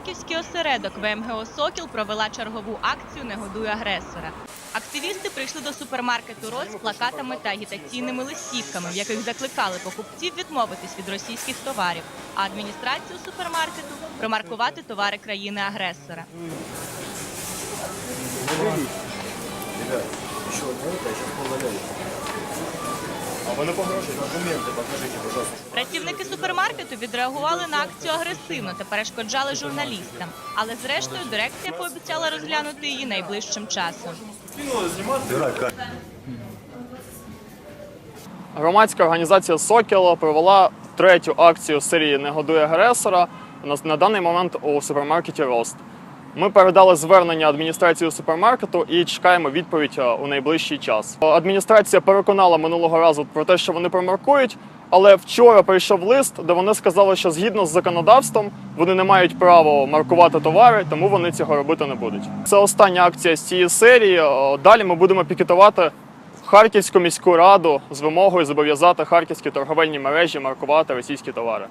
Харківський осередок ВМГО Сокіл провела чергову акцію Не годуй агресора. Активісти прийшли до супермаркету Рос з плакатами та агітаційними листівками, в яких закликали покупців відмовитись від російських товарів, а адміністрацію супермаркету промаркувати товари країни-агресора. А вы на погрожите? Документы покажите, пожалуйста. Працівники супермаркету відреагували на акцію агресивно та перешкоджали журналістам. Але зрештою дирекція пообіцяла розглянути її найближчим часом. Громадська організація Сокіл провела третю акцію серії Не годуй агресора на, на даний момент у супермаркеті Рост. Ми передали звернення адміністрації супермаркету і чекаємо відповідь е, у найближчий час. Адміністрація переконала минулого разу про те, що вони промаркують, але вчора прийшов лист, де вони сказали, що згідно з законодавством вони не мають права маркувати товари, тому вони цього робити не будуть. Це остання акція з цієї серії. Е, Далі ми будемо пікетувати Харківську міську раду з вимогою зобов'язати харківські торговельні мережі маркувати російські товари.